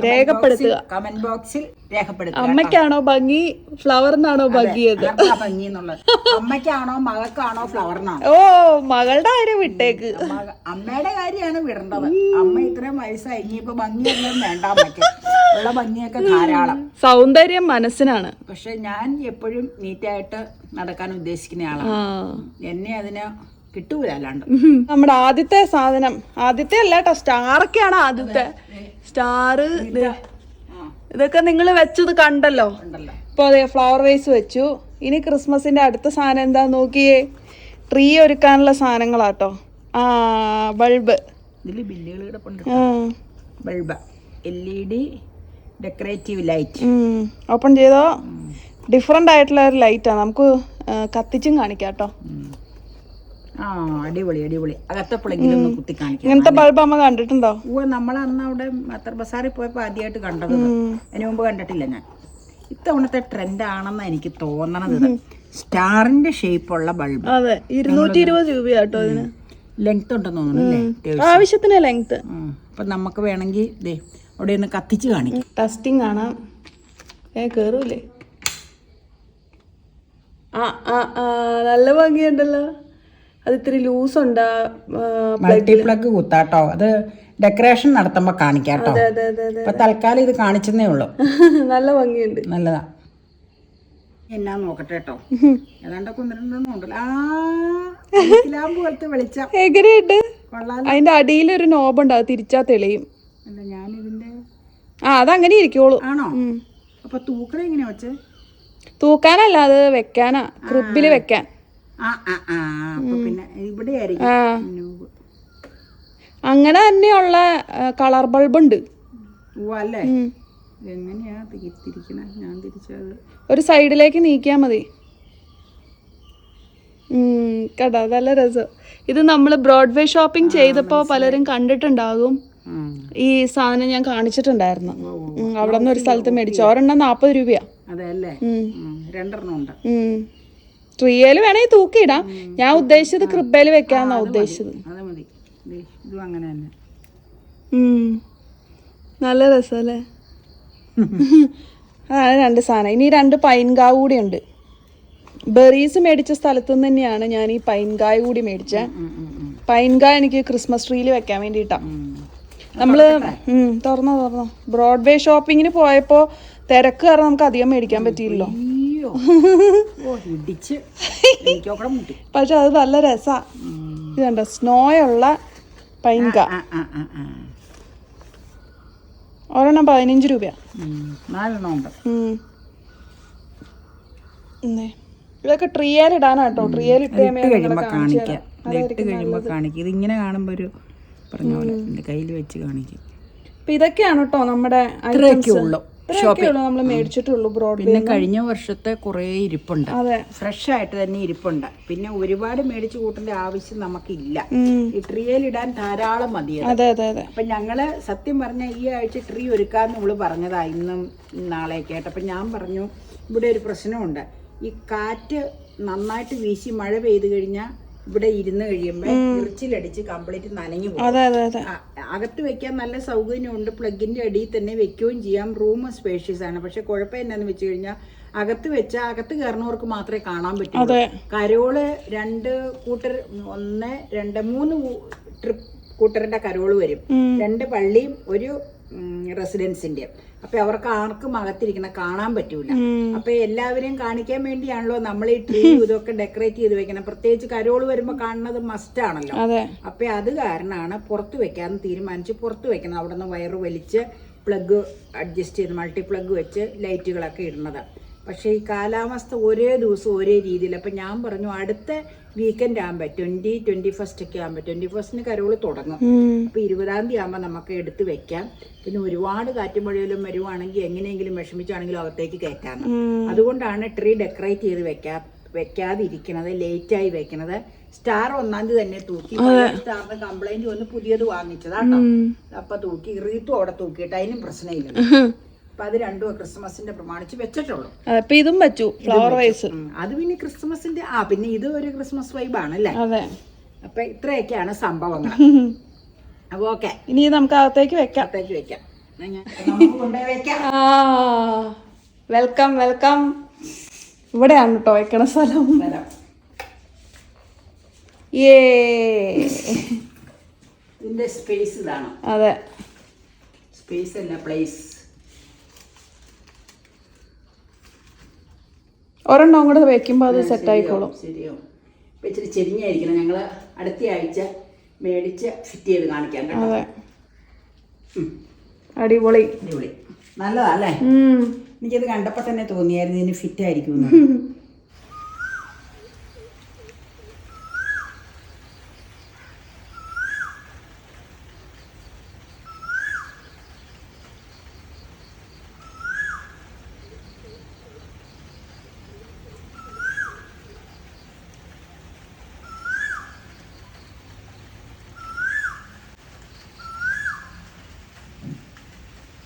രേഖപ്പെടുത്തുക. കമന്റ് ബോക്സിൽ രേഖപ്പെടുത്തുക അമ്മയ്ക്കാണോ ഭംഗി? ഫ്ലവറിനാണോ ഭംഗിയത് ഭംഗി എന്നുള്ളത്. അമ്മയ്ക്കാണോ മകൾക്കാണോ ഫ്ലവറിനാണോ ഓ മകളുടെ കാര്യം വിട്ടേക്ക്. അമ്മയുടെ കാര്യമാണ് വിടേണ്ടത്. അമ്മ ഇത്രയും വയസ്സായി ഇനിയിപ്പോ ഭംഗിയൊന്നും വേണ്ട അമ്മയ്ക്ക്. ഉള്ള ഭംഗിയൊക്കെ ധാരാളം. സൗന്ദര്യം മനസ്സിനാണ്. പക്ഷെ ഞാൻ എപ്പോഴും നീറ്റായിട്ട് നടക്കാൻ ഉദ്ദേശിക്കുന്ന ആളാണ്. എന്നെ അതിന് കിട്ടൂല അല്ലാണ്ട് നമ്മുടെ ആദ്യത്തെ സാധനം ആദ്യത്തെ അല്ല കേട്ടോ സ്റ്റാറൊക്കെയാണ് ആദ്യത്തെ. സ്റ്റാർ ഇതൊക്കെ നിങ്ങൾ വെച്ചത് കണ്ടല്ലോ? ഇപ്പൊ അതെ ഫ്ലവർ വേസ് വെച്ചു. ഇനി ക്രിസ്മസിന്റെ അടുത്ത സാധനം എന്താ നോക്കിയേ? ട്രീ ഒരുക്കാനുള്ള സാധനങ്ങളാട്ടോ ആ ബൾബ്. ഇതിൽ ബില്ലുകൾ കിടപ്പുണ്ട് bulb. L E D decorative light open ചെയ്തോ? ഡിഫറെന്റ് ആയിട്ടുള്ള ഒരു ലൈറ്റാണ് നമുക്ക് കത്തിച്ചും കാണിക്കാം കേട്ടോ ആ അടിപൊളി അടിപൊളി. അകത്തപ്പുളെങ്കിലും ഒന്ന് കുത്തി കാണിക്കാം. ഇങ്ങനത്തെ ബൾബ് അമ്മ കണ്ടിട്ടുണ്ടോ? നമ്മൾ അന്ന് അവിടെ മത്തർ ബസാറിൽ പോയപ്പോൾ ആദ്യമായിട്ട് കണ്ടത്. അതിനു മുമ്പ് കണ്ടിട്ടില്ല ഞാൻ. ഇത്തവണത്തെ ട്രെൻഡ് ആണെന്ന് എനിക്ക് തോന്നണത്. ഇത് സ്റ്റാറിന്റെ ഷേപ്പുള്ള ബൾബ് അതെ ഇരുന്നൂറ്റി ഇരുപത് രൂപയാട്ടോ അതിന്. ലെങ്ത് ഉണ്ടെന്ന് തോന്നുന്നു ആവശ്യത്തിന് ലെങ്ത്. അപ്പൊ നമുക്ക് വേണമെങ്കിൽ ദേ അവിടെ ഒന്ന് കത്തിച്ച് കാണിക്കാം. ടെസ്റ്റിംഗ് ആണ് ഏ കേറൂലേ? ആ ആ ആ നല്ല ഭംഗിയുണ്ടല്ലോ. അത് ഇത്തിരി ലൂസ് ഉണ്ട് മൾട്ടി പ്ലഗ് കുത്താട്ടോ. അത് ഡെക്കറേഷൻ നടത്തുമ്പോ കാണിക്കാട്ടോ. തൽക്കാലം ഇത് കാണിച്ചെന്നേ ഉള്ളൂ. നല്ല ഭംഗിയുണ്ട്. നല്ലതാ. എന്നാ നോക്കട്ടെ കേട്ടോ ഏതാണ്ടൊക്കെ ഒന്ന് രണ്ടെണ്ണം ഉണ്ടല്ലോ ആ പോലത്തെ വെളിച്ചം. എങ്ങനെയുണ്ട്? അതിന്റെ അടിയിലൊരു ഒരു നോബ് ഉണ്ട് അത് തിരിച്ചാ തെളിയും. അല്ല ഞാനിതിന്റെ ആ അതങ്ങനെ ഇരിക്കോളൂ ആണോ? അപ്പൊ തൂക്കണ എങ്ങനെയാ വെച്ചേ? തൂക്കാനല്ല അത് വെക്കാനാ. ക്രിബിൽ വെക്കാൻ. അങ്ങനെ തന്നെയുള്ള കളർ ബൾബ് ഉണ്ട് ഒരു സൈഡിലേക്ക് നീക്കിയാ മതി. കേട്ടോ നല്ല രസം. ഇത് നമ്മൾ ബ്രോഡ്വേ ഷോപ്പിംഗ് ചെയ്തപ്പോൾ പലരും കണ്ടിട്ടുണ്ടാകും. ഈ സാധനം ഞാൻ കാണിച്ചിട്ടുണ്ടായിരുന്നു. അവിടെ നിന്ന് ഒരു സ്ഥലത്ത് മേടിച്ചു. ഒരെണ്ണം നാപ്പത് രൂപയാ. രണ്ടെണ്ണം ഉണ്ട്. ട്രീയേൽ വേണമെങ്കിൽ തൂക്കിയിടാം. ഞാൻ ഉദ്ദേശിച്ചത് ക്രിബേൽ വെക്കാന്നാ ഉദ്ദേശിച്ചത്. നല്ല രസമല്ലേ അതാണ് രണ്ട് സാധനം. ഇനി രണ്ട് പൈൻകാവ് കൂടി ഉണ്ട്. ബെറീസ് മേടിച്ച സ്ഥലത്തു നിന്ന് തന്നെയാണ് ഞാൻ ഈ പൈൻകായ കൂടി മേടിച്ച. പൈൻകായ എനിക്ക് ക്രിസ്മസ് ട്രീയിൽ വെക്കാൻ വേണ്ടിട്ടാ. നമ്മൾ തുറന്നോ തുറന്നോ. ബ്രോഡ്വേ ഷോപ്പിങ്ങിന് പോയപ്പോ തിരക്ക് കാരണം നമുക്ക് അധികം മേടിക്കാൻ പറ്റിയില്ലല്ലോ. അയ്യോ. ഇടിച്ച്. പക്ഷെ അത് നല്ല രസാ. ഇത് കണ്ടോ? സ്നോയുള്ള പൈൻക ഒരെണ്ണം പതിനഞ്ച് രൂപയാണ് ഇതൊക്കെ ട്രീയേൽ ഇടാനാട്ടോ. ട്രിയേലിട്ട് കഴിയുമ്പോൾ കാണിക്കാം. ഇട്ട് കഴിയുമ്പോൾ കാണിക്കും. ഇതിങ്ങനെ കാണുമ്പോൾ ഒരു പറഞ്ഞ പോലെ എന്റെ കയ്യിൽ വെച്ച് കാണിക്കും. അപ്പൊ ഇതൊക്കെയാണ് കേട്ടോ നമ്മുടെ ഇത്രയൊക്കെ ഉള്ളൂ. നമ്മൾ മേടിച്ചിട്ടുള്ളൂ ബ്രോഡ് പിന്നെ കഴിഞ്ഞ വർഷത്തെ കുറേ ഇരിപ്പുണ്ട്. ഫ്രഷ് ആയിട്ട് തന്നെ ഇരിപ്പുണ്ട്. പിന്നെ ഒരുപാട് മേടിച്ചു കൂട്ടേണ്ട ആവശ്യം നമുക്കില്ല. ഈ ട്രീയിലിടാൻ ധാരാളം മതി അപ്പം ഞങ്ങൾ സത്യം പറഞ്ഞ ഈ ആഴ്ച ട്രീ ഒരുക്കാന്ന് നമ്മൾ പറഞ്ഞതാ ഇന്നും നാളെയൊക്കെ ആയിട്ട്. അപ്പൊ ഞാൻ പറഞ്ഞു ഇവിടെ ഒരു പ്രശ്നമുണ്ട്. ഈ കാറ്റ് നന്നായിട്ട് വീശി മഴ പെയ്തു കഴിഞ്ഞാൽ ഇവിടെ ഇരുന്ന് കഴിയുമ്പോൾ ഇറിച്ചിലടിച്ച് കംപ്ലീറ്റ് നനഞ്ഞു പോകും. അകത്ത് വെക്കാൻ നല്ല സൗകര്യമുണ്ട്. പ്ലഗിന്റെ അടിയിൽ തന്നെ വെക്കുകയും ചെയ്യാം. റൂം സ്പേഷ്യസ് ആണ്. പക്ഷെ കുഴപ്പം എന്നാന്ന് വെച്ച് കഴിഞ്ഞാൽ അകത്ത് വെച്ച അകത്ത് കയറുന്നവർക്ക് മാത്രമേ കാണാൻ പറ്റൂ. കരോൾ രണ്ട് കൂട്ടർ ഒന്ന് രണ്ട് മൂന്ന് ട്രിപ്പ് കൂട്ടറിന്റെ കരോൾ വരും. രണ്ട് പള്ളിയും ഒരു റെസിഡൻസിന്റെ അപ്പൊ അവർക്ക് ആർക്കും അകത്തിരിക്കണം കാണാൻ പറ്റൂല. അപ്പൊ എല്ലാവരെയും കാണിക്കാൻ വേണ്ടിയാണല്ലോ നമ്മൾ ഈ ട്രീ ഇതൊക്കെ ഡെക്കറേറ്റ് ചെയ്ത് വെക്കണം പ്രത്യേകിച്ച് കരോൾ വരുമ്പോ കാണുന്നത് മസ്റ്റ് ആണല്ലോ. അപ്പൊ അത് കാരണമാണ് പുറത്ത് വെക്കാന്ന് തീരുമാനിച്ച് പുറത്ത് വെക്കണം അവിടെ നിന്ന് വയറ് വലിച്ച് പ്ലഗ് അഡ്ജസ്റ്റ് ചെയ്ത് മൾട്ടി പ്ലഗ് വെച്ച് ലൈറ്റുകളൊക്കെ ഇടുന്നത്. പക്ഷേ ഈ കാലാവസ്ഥ ഒരേ ദിവസം ഒരേ രീതിയിൽ. അപ്പം ഞാൻ പറഞ്ഞു അടുത്ത വീക്കെൻഡ് ആകുമ്പോൾ ട്വന്റി ട്വന്റി ഫസ്റ്റ് ഒക്കെ ആകുമ്പോൾ ട്വന്റി ഫസ്റ്റിന് കരോൾ തുടങ്ങും. അപ്പോൾ ഇരുപതാം തീയതി ആകുമ്പോൾ നമുക്ക് എടുത്ത് വെക്കാം. പിന്നെ ഒരുപാട് കാറ്റും മഴയിലും വരുവാണെങ്കിൽ എങ്ങനെയെങ്കിലും വിഷമിച്ചാണെങ്കിലും അകത്തേക്ക് കയറ്റാം. അതുകൊണ്ടാണ് ട്രീ ഡെക്കറേറ്റ് ചെയ്ത് വെക്കാ വെക്കാതിരിക്കണത് ലേറ്റായി വെക്കണത്. സ്റ്റാർ ഒന്നാം തീയതി തന്നെ തൂക്കി സ്റ്റാറിന് കംപ്ലൈന്റ് വന്ന് പുതിയത് വാങ്ങിച്ചതാട്ടോ അപ്പൊ തൂക്കി റീത്തും അവിടെ തൂക്കിയിട്ട് അതിനും പ്രശ്നമില്ല. അപ്പൊ അത് രണ്ടും ക്രിസ്മസിന്റെ പ്രമാണിച്ച് വെച്ചിട്ടുള്ളൂ. അതെ ഇതും വെച്ചു ഫ്ലവർ വൈസ് അത് പിന്നെ ക്രിസ്മസിന്റെ ആ പിന്നെ ഇത് ഒരു ക്രിസ്മസ് വൈബാണ് അല്ലേ അതെ. അപ്പൊ ഇത്രയൊക്കെയാണ് സംഭവങ്ങൾ. അപ്പൊ ഓക്കെ. ഇനി നമുക്ക് അകത്തേക്ക് വെക്കാം. അകത്തേക്ക് വെക്കാം. വെൽക്കം വെൽക്കം ഇവിടെയാണ് കേട്ടോ വെക്കണ സ്ഥലം. വരാം. ഏ ഇതിന്റെ സ്പേസ് ഇതാണ്. അതെ. സ്പേസ് അല്ല പ്ലേസ് ഒരെണ്ണം കൂടെ വെക്കുമ്പോ അത് സെറ്റ് ആയിക്കോളും. ശരിയോ ഇപ്പം ഇച്ചിരി ചെരിഞ്ഞായിരിക്കണം. ഞങ്ങൾ അടുത്ത ആഴ്ച മേടിച്ച് ഫിറ്റ് ചെയ്ത് കാണിക്കാം കേട്ടോ. അതെ. അടിപൊളി. അടിപൊളി. നല്ലതാ അല്ലേ. എനിക്കത് കണ്ടപ്പോൾ തന്നെ തോന്നിയായിരുന്നു ഇതിന് ഫിറ്റ് ആയിരിക്കും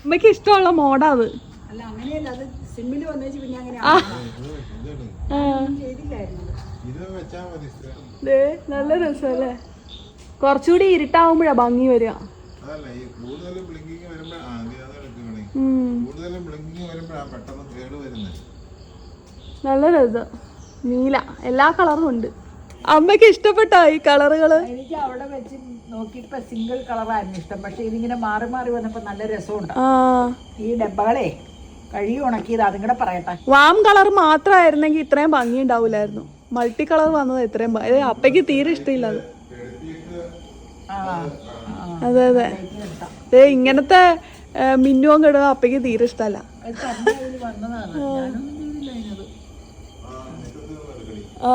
അമ്മയ്ക്ക് ഇഷ്ടമുള്ള മോഡാ അത് അല്ല അങ്ങനെയല്ല അത് സിമ്മിൽ വന്നേച്ച് പിന്നെ അങ്ങനെ ആ. ചെയ്തില്ലായിരുന്നു. ഇത് വെച്ചാ മതി ദേ, നല്ല രസല്ലേ? കുറച്ചുകൂടി ഇരുട്ടാവുമ്പോഴാ ഭംഗി വരിക. നല്ല രസം. നീല. എല്ലാ കളറും ഉണ്ട്. അമ്മയ്ക്ക് ഇഷ്ടപ്പെട്ടോ ഈ കളറുകൾ എനിക്ക് അവിടെ വെച്ച് നോക്കിയപ്പോ സിംഗിൾ കളറായിരുന്നു ഇഷ്ടം. പക്ഷെ ഇതിങ്ങനെ മാറി മാറി വന്നപ്പോ നല്ല രസമുണ്ട്. ഈ ഡബ്ബകളെ കഴുകി ഉണക്കിയത് അതും കൂടെ പറയട്ടെ. വാം കളർ മാത്രമായിരുന്നെങ്കിൽ ഇത്രയും ഭംഗി ഉണ്ടാവില്ലായിരുന്നു മൾട്ടി കളർ വന്നത് ഇത്രയും അപ്പയ്ക്ക് തീരെ ഇഷ്ടമില്ല അത്. അതെ അതെ. ഏ ഇങ്ങനത്തെ മിന്നുവും കിടുക അപ്പയ്ക്ക് തീരെ ഇഷ്ടമല്ല. ആ.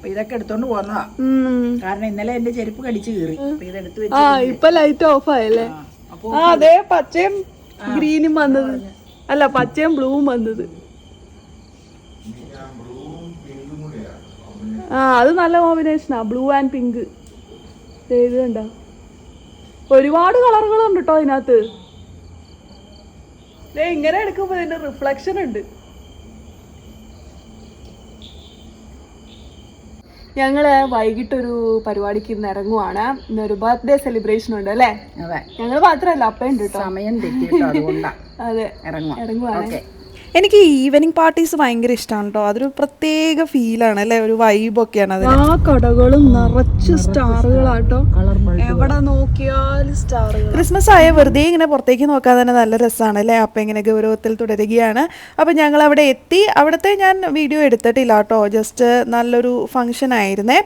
അപ്പൊ ഇതൊക്കെ എടുത്തോണ്ട് പോന്നതാ കാരണം ഇന്നലെ എന്റെ ചെരുപ്പ് കടിച്ചു കീറി. ഇതെടുത്ത് ആ വെച്ച് ഇപ്പൊ ലൈറ്റ് ഓഫ് ആയല്ലേ? ആ അതെ പച്ചയും ഗ്രീനും വന്നത്. അല്ല പച്ചയും ബ്ലൂവും വന്നത്. ആ അത് നല്ല കോമ്പിനേഷനാ ബ്ലൂ ആൻഡ് പിങ്ക് കണ്ടോ? ഒരുപാട് കളറുകളുണ്ട് കേട്ടോ അതിനകത്ത്. ഇങ്ങനെ എടുക്കുമ്പോ ഇതിന്റെ റിഫ്ലക്ഷൻ ഉണ്ട്. ഞങ്ങൾ വൈകിട്ടൊരു പരിപാടിക്ക് ഇന്ന് ഇറങ്ങുവാണ്. ഇന്നൊരു ബർത്ത്ഡേ സെലിബ്രേഷൻ ഉണ്ട് അല്ലേ? ഞങ്ങൾ മാത്രല്ല അപ്പയുണ്ട് സമയം അതെ. ഇറങ്ങുവാണ്. ഓക്കെ. എനിക്ക് ഈവനിങ് പാർട്ടീസ് ഭയങ്കര ഇഷ്ടമാണ് കേട്ടോ അതൊരു പ്രത്യേക ഫീലാണ് അല്ലേ? ഒരു വൈബൊക്കെയാണ് അതിന്. ആ കടകളും നിറച്ച് സ്റ്റാറുകളാട്ടോ ക്രിസ്മസ് ആയ വെറുതെ ഇങ്ങനെ പുറത്തേക്ക് നോക്കാൻ തന്നെ നല്ല രസമാണ് അല്ലേ അപ്പം ഇങ്ങനെ ഗൗരവത്തിൽ തുടരുകയാണ്. അപ്പം ഞങ്ങൾ അവിടെ എത്തി. അവിടുത്തെ ഞാൻ വീഡിയോ എടുത്തിട്ടില്ല കേട്ടോ. ജസ്റ്റ് നല്ലൊരു ഫങ്ഷൻ ആയിരുന്നേ.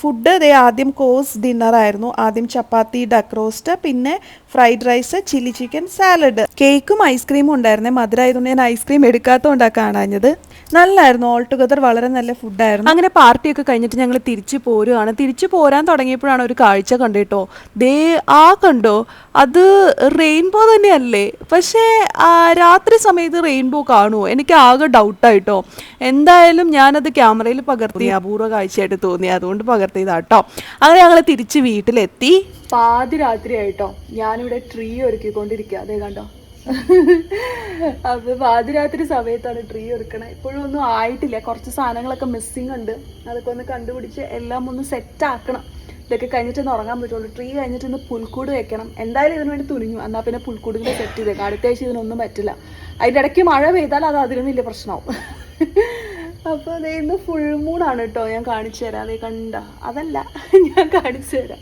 ഫുഡ് ദേ ആദ്യം കോഴ്സ് ഡിന്നർ ആയിരുന്നു. ആദ്യം ചപ്പാത്തി ഡക്ക് റോസ്റ്റ് പിന്നെ fried rice chilli chicken salad കേക്കും ഐസ്ക്രീമും ഉണ്ടായിരുന്നേ. മധുരമായതുകൊണ്ട് ഞാൻ ഐസ്ക്രീം എടുക്കാത്തതുകൊണ്ടാണ് കാണാഞ്ഞത്. നല്ലായിരുന്നു. ഓൾ ടുഗദർ വളരെ നല്ല ഫുഡായിരുന്നു അങ്ങനെ പാർട്ടിയൊക്കെ കഴിഞ്ഞിട്ട് ഞങ്ങൾ തിരിച്ചു പോരുകയാണ് തിരിച്ചു പോരാൻ തുടങ്ങിയപ്പോഴാണ് ഒരു കാഴ്ച കണ്ടിട്ടോ ദേ ആ കണ്ടോ? അത് റെയിൻബോ തന്നെയല്ലേ? പക്ഷേ രാത്രി സമയത്ത് റെയിൻബോ കാണുമോ എനിക്ക് ആകെ ഡൗട്ടായിട്ടോ എന്തായാലും ഞാനത് ക്യാമറയിൽ പകർത്തി അപൂർവ കാഴ്ചയായിട്ട് തോന്നി. അതുകൊണ്ട് പകർത്തിയതാട്ടോ അങ്ങനെ ഞങ്ങൾ തിരിച്ച് വീട്ടിലെത്തി. പാതി രാത്രിയായിട്ടോ ഞാനിവിടെ ട്രീ ഒരുക്കിക്കൊണ്ടിരിക്കുക അതേ കണ്ടോ? അപ്പൊ പാതിരാത്രി സമയത്താണ് ട്രീ ഒരുക്കണേ. ഇപ്പോഴും ഒന്നും ആയിട്ടില്ല. കുറച്ച് സാധനങ്ങളൊക്കെ മിസ്സിങ് ഉണ്ട്. അതൊക്കെ ഒന്ന് കണ്ടുപിടിച്ച് എല്ലാം ഒന്ന് സെറ്റ് ആക്കണം. ഇതൊക്കെ കഴിഞ്ഞിട്ട് ഒന്ന് ഉറങ്ങാൻ പറ്റുള്ളൂ. ട്രീ കഴിഞ്ഞിട്ട് ഒന്ന് പുൽക്കൂട് വെക്കണം. എന്തായാലും ഇതിനു വേണ്ടി തുനിഞ്ഞു. എന്നാൽ പിന്നെ പുൽക്കൂടിൽ സെറ്റ് ചെയ്തേക്കാം. അടുത്ത ആഴ്ച ഇതിനൊന്നും പറ്റില്ല. അതിന്റെ ഇടയ്ക്ക് മഴ പെയ്താൽ അത് അതിലും വലിയ പ്രശ്നമാവും. അപ്പോൾ അതേ ഇന്ന് ഫുൾ മൂണാണ് കേട്ടോ. ഞാൻ കാണിച്ചു തരാം. അതേ കണ്ട. അതല്ല ഞാൻ കാണിച്ചു തരാം.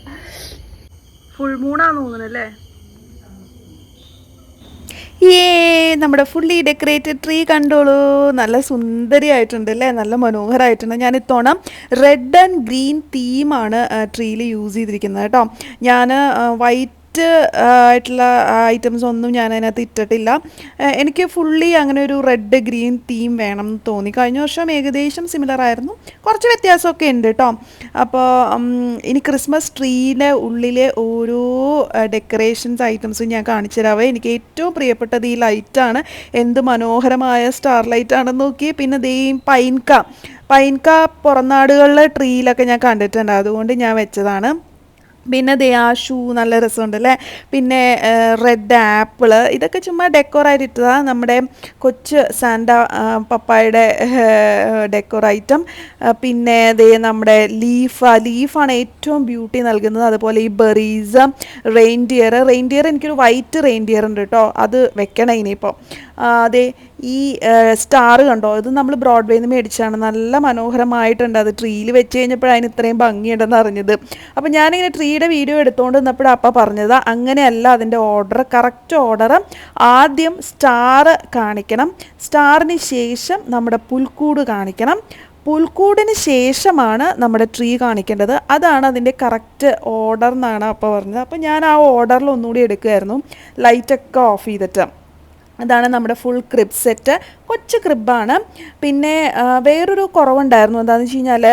ഫുൾ മൂണാന്ന് തോന്നുന്നല്ലേ ഏ നമ്മുടെ ഫുള്ളി ഡെക്കറേറ്റഡ് ട്രീ കണ്ടോളൂ. നല്ല സുന്ദരിയായിട്ടുണ്ട് അല്ലേ നല്ല മനോഹരമായിട്ടുണ്ട് ഞാൻ ഇത്തവണ റെഡ് ആൻഡ് ഗ്രീൻ തീമാണ് ട്രീയിൽ യൂസ് ചെയ്തിരിക്കുന്നത് കേട്ടോ. ഞാൻ വൈറ്റ് ആയിട്ടുള്ള ഐറ്റംസ് ഒന്നും ഞാൻ അതിനകത്ത് ഇട്ടിട്ടില്ല എനിക്ക് ഫുള്ളി അങ്ങനെ ഒരു റെഡ് ഗ്രീൻ തീം വേണം എന്ന് തോന്നി. കഴിഞ്ഞ വർഷം ഏകദേശം സിമിലർ ആയിരുന്നു. കുറച്ച് വ്യത്യാസമൊക്കെ ഉണ്ട് കേട്ടോ അപ്പോൾ ഇനി ക്രിസ്മസ് ട്രീയിലെ ഉള്ളിലെ ഓരോ ഡെക്കറേഷൻസ് ഐറ്റംസും ഞാൻ കാണിച്ചു തരാവേ. എനിക്ക് ഏറ്റവും പ്രിയപ്പെട്ടത് ഈ ലൈറ്റാണ് എന്ത് മനോഹരമായ സ്റ്റാർ ലൈറ്റ് ആണെന്ന് നോക്കി പിന്നെ ദേ പൈൻക പൈൻക പുറനാടുകളിലെ ട്രീയിലൊക്കെ ഞാൻ കണ്ടിട്ടുണ്ട്. അതുകൊണ്ട് ഞാൻ വെച്ചതാണ്. പിന്നെ ദേ ഷൂ നല്ല രസമുണ്ട് അല്ലേ പിന്നെ റെഡ് ആപ്പിൾ ഇതൊക്കെ ചുമ്മാ ഡെക്കോറായിട്ട് നമ്മുടെ കൊച്ച് സാൻഡ പപ്പായുടെ ഡെക്കോർ ഐറ്റം പിന്നെ ദേ നമ്മുടെ ലീഫ് ലീഫാണ് ഏറ്റവും ബ്യൂട്ടി നൽകുന്നത്. അതുപോലെ ഈ ബെറീസ് റെയിൻഡിയർ റെയിൻഡിയർ എനിക്കൊരു വൈറ്റ് റെയിൻഡിയർ ഉണ്ട് കേട്ടോ. അത് വെക്കണം ഇനിയിപ്പോൾ അതെ ഈ സ്റ്റാർ കണ്ടോ? ഇത് നമ്മൾ ബ്രോഡ്വേയിൽ നിന്ന് മേടിച്ചാണ് നല്ല മനോഹരമായിട്ടുണ്ട്. അത് ട്രീയിൽ വെച്ച് കഴിഞ്ഞപ്പോഴാണ് അതിന് ഇത്രയും ഭംഗിയുണ്ടെന്ന് അറിഞ്ഞത്. അപ്പോൾ ഞാനിങ്ങനെ ട്രീയുടെ വീഡിയോ എടുത്തുകൊണ്ട് നിന്നപ്പോഴാണ് അപ്പം പറഞ്ഞത് അങ്ങനെയല്ല അതിന്റെ ഓർഡർ കറക്റ്റ് ഓർഡർ ആദ്യം സ്റ്റാർ കാണിക്കണം. സ്റ്റാറിന് ശേഷം നമ്മുടെ പുൽക്കൂട് കാണിക്കണം. പുൽക്കൂടിന് ശേഷമാണ് നമ്മുടെ ട്രീ കാണിക്കേണ്ടത്. അതാണ് അതിന്റെ കറക്റ്റ് ഓർഡർ എന്നാണ് അപ്പോൾ പറഞ്ഞത്. അപ്പോൾ ഞാൻ ആ ഓർഡറിൽ ഒന്നുകൂടി എടുക്കുമായിരുന്നു ലൈറ്റൊക്കെ ഓഫ് ചെയ്തിട്ട്. അതാണ് നമ്മുടെ ഫുൾ ക്രിബ് സെറ്റ് കൊച്ചു ക്രിബാണ്. പിന്നെ വേറൊരു കുറവുണ്ടായിരുന്നു എന്താണെന്ന് വെച്ച് കഴിഞ്ഞാൽ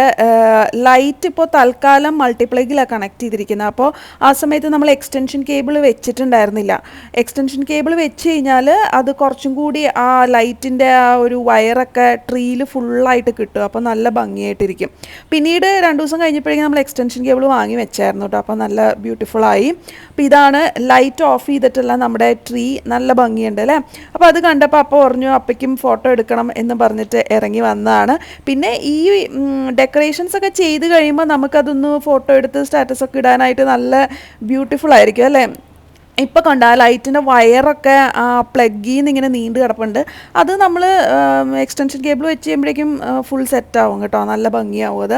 ലൈറ്റ് ഇപ്പോൾ തൽക്കാലം മൾട്ടിപ്ലഗിലാണ് കണക്ട് ചെയ്തിരിക്കുന്നത് അപ്പോൾ ആ സമയത്ത് നമ്മൾ എക്സ്റ്റൻഷൻ കേബിൾ വെച്ചിട്ടുണ്ടായിരുന്നില്ല. എക്സ്റ്റൻഷൻ കേബിൾ വെച്ച് കഴിഞ്ഞാൽ അത് കുറച്ചും കൂടി ആ ലൈറ്റിന്റെ ആ ഒരു വയറൊക്കെ ട്രീയിൽ ഫുള്ളായിട്ട് കിട്ടും. അപ്പോൾ നല്ല ഭംഗിയായിട്ടിരിക്കും. പിന്നീട് രണ്ട് ദിവസം കഴിഞ്ഞപ്പോഴേക്കും നമ്മൾ എക്സ്റ്റൻഷൻ കേബിൾ വാങ്ങി വെച്ചായിരുന്നു കേട്ടോ. അപ്പോൾ നല്ല ബ്യൂട്ടിഫുൾ ആയി അപ്പോൾ ഇതാണ് ലൈറ്റ് ഓഫ് ചെയ്തിട്ടുള്ള നമ്മുടെ ട്രീ. നല്ല ഭംഗിയുണ്ട് അല്ലേ? അപ്പോൾ അത് കണ്ടപ്പോൾ അപ്പോൾ പറഞ്ഞു അപ്പയ്ക്കും ഫോട്ടോ എടുക്കണം എന്ന് പറഞ്ഞിട്ട് ഇറങ്ങി വന്നതാണ്. പിന്നെ ഈ ഡെക്കറേഷൻസ് ഒക്കെ ചെയ്ത് കഴിയുമ്പോൾ നമുക്കതൊന്ന് ഫോട്ടോ എടുത്ത് സ്റ്റാറ്റസ് ഒക്കെ ഇടാനായിട്ട് നല്ല ബ്യൂട്ടിഫുൾ ആയിരിക്കും അല്ലേ? ഇപ്പോൾ കണ്ട ആ ലൈറ്റിന്റെ വയറൊക്കെ പ്ലഗിൽ നിന്ന് ഇങ്ങനെ നീണ്ടു കിടപ്പുണ്ട്. അത് നമ്മൾ എക്സ്റ്റൻഷൻ കേബിൾ വെച്ച് കഴിയുമ്പോഴേക്കും ഫുൾ സെറ്റ് ആവും കേട്ടോ. നല്ല ഭംഗിയാവും അത്.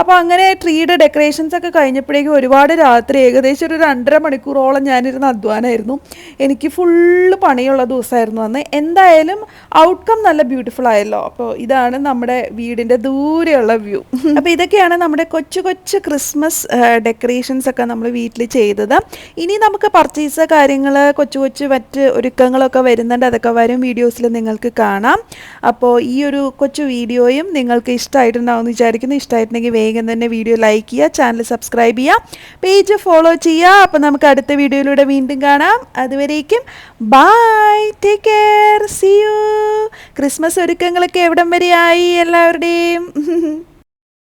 അപ്പോൾ അങ്ങനെ ട്രീയുടെ ഡെക്കറേഷൻസ് ഒക്കെ കഴിഞ്ഞപ്പോഴേക്കും ഒരുപാട് രാത്രി ഏകദേശം ഒരു രണ്ടര മണിക്കൂറോളം ഞാനിരുന്ന് അധ്വാനമായിരുന്നു എനിക്ക് ഫുള്ള് പണിയുള്ള ദിവസമായിരുന്നു അന്ന്. എന്തായാലും ഔട്ട്കം നല്ല ബ്യൂട്ടിഫുൾ ആയല്ലോ. അപ്പോൾ ഇതാണ് നമ്മുടെ വീടിന്റെ ദൂരെയുള്ള വ്യൂ അപ്പോൾ ഇതൊക്കെയാണ് നമ്മുടെ കൊച്ചു കൊച്ചു ക്രിസ്മസ് ഡെക്കറേഷൻസ് ഒക്കെ നമ്മൾ വീട്ടിൽ ചെയ്തത്. ഇനി നമുക്ക് പർച്ചേസ് കാര്യങ്ങൾ കൊച്ചു കൊച്ചു മറ്റ് ഒരുക്കങ്ങളൊക്കെ വരുന്നുണ്ട്. അതൊക്കെ വരും വീഡിയോസിൽ നിങ്ങൾക്ക് കാണാം. അപ്പോൾ ഈ ഒരു കൊച്ചു വീഡിയോയും നിങ്ങൾക്ക് ഇഷ്ടമായിട്ടുണ്ടാവും എന്ന് വിചാരിക്കുന്നു. ഇഷ്ടമായിട്ടുണ്ടെങ്കിൽ വേഗം തന്നെ വീഡിയോ ലൈക്ക് ചെയ്യുക ചാനൽ സബ്സ്ക്രൈബ് ചെയ്യുക പേജ് ഫോളോ ചെയ്യുക. അപ്പോൾ നമുക്ക് അടുത്ത വീഡിയോയിലൂടെ വീണ്ടും കാണാം. അതുവരേക്കും bye take care see you Christmas ഒരുക്കങ്ങളൊക്കെ എവിടം വരെയായി എല്ലാവരുടെയും?